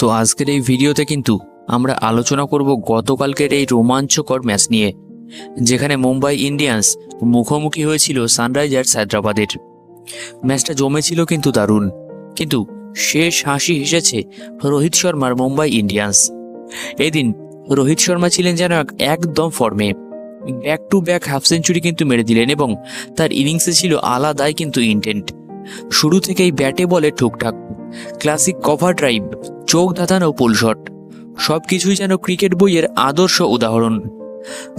তো আজকের এই ভিডিওতে কিন্তু আমরা আলোচনা করব গতকালকের এই রোমাঞ্চকর ম্যাচ নিয়ে, যেখানে মুম্বাই ইন্ডিয়ান্স মুখোমুখি হয়েছিল সানরাইজার্স হায়দ্রাবাদের। ম্যাচটা জমেছিল কিন্তু দারুণ, কিন্তু শেষ হাসি হেসেছে রোহিত শর্মার মুম্বাই ইন্ডিয়ান্স। এদিন রোহিত শর্মা ছিলেন যেন একদম ফর্মে। Back to back half century কিন্তু মেরে দিলেন এবং তার ইনিংসে ছিল আলাদাই কিন্তু ইন্টেন্ট শুরু থেকেই ব্যাটে বলে ঠুকঠাক। ক্লাসিক কভার ড্রাইভ চোখ ধাঁধানো পুল শট সব কিছুই যেন ক্রিকেট বইয়ের আদর্শ উদাহরণ।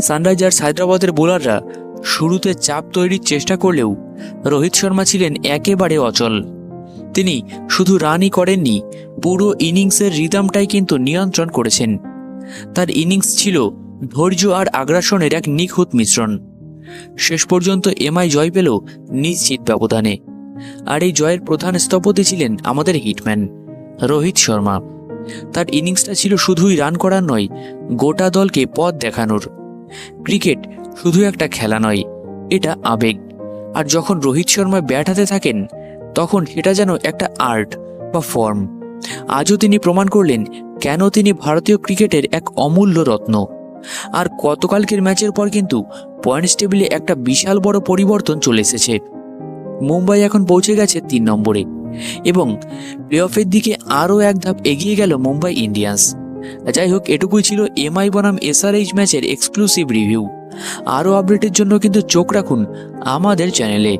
সানরাইজার্স হায়দ্রাবাদের বোলাররা শুরুতে চাপ তৈরির চেষ্টা করলেও রোহিত শর্মা ছিলেন একেবারে অচল। তিনি শুধু রানই করেননি, পুরো ইনিংসের রিদমটাই কিন্তু নিয়ন্ত্রণ করেছেন। তার ইনিংস ছিল ধৈর্য আর আগ্রাসনের এক নিখুঁত মিশ্রণ। শেষ পর্যন্ত এমআই জয় পেল নিশ্চিত ব্যবধানে। আর এই জয়ের প্রধান স্থপতি ছিলেন আমাদের হিটম্যান। রোহিত শর্মা। তার ইনিংসটা ছিল শুধুই রান করার নয়, গোটা দলকে পথ দেখানোর। ক্রিকেট শুধু একটা খেলা নয়, এটা আবেগ। আর যখন রোহিত শর্মা ব্যাট হাতে থাকেন, তখন সেটা যেন একটা আর্ট বা ফর্ম। আজও তিনি প্রমাণ করলেন কেন তিনি ভারতীয় ক্রিকেটের এক অমূল্য রত্ন। আর গতকালকের ম্যাচের পর কিন্তু পয়েন্টস টেবিলে একটা বিশাল বড় পরিবর্তন চলে এসেছে। মুম্বাই এখন পৌঁছে গেছে তিন নম্বরে। এবং প্লে অফের দিকে আরও এক ধাপ এগিয়ে গেল মুম্বাই ইন্ডিয়ান্স। যাই হোক, এটুকুই ছিল এমআই বনাম এসআরএইচ ম্যাচের এক্সক্লুসিভ রিভিউ আরও আপডেটের জন্য কিন্তু চোখ রাখুন আমাদের চ্যানেলে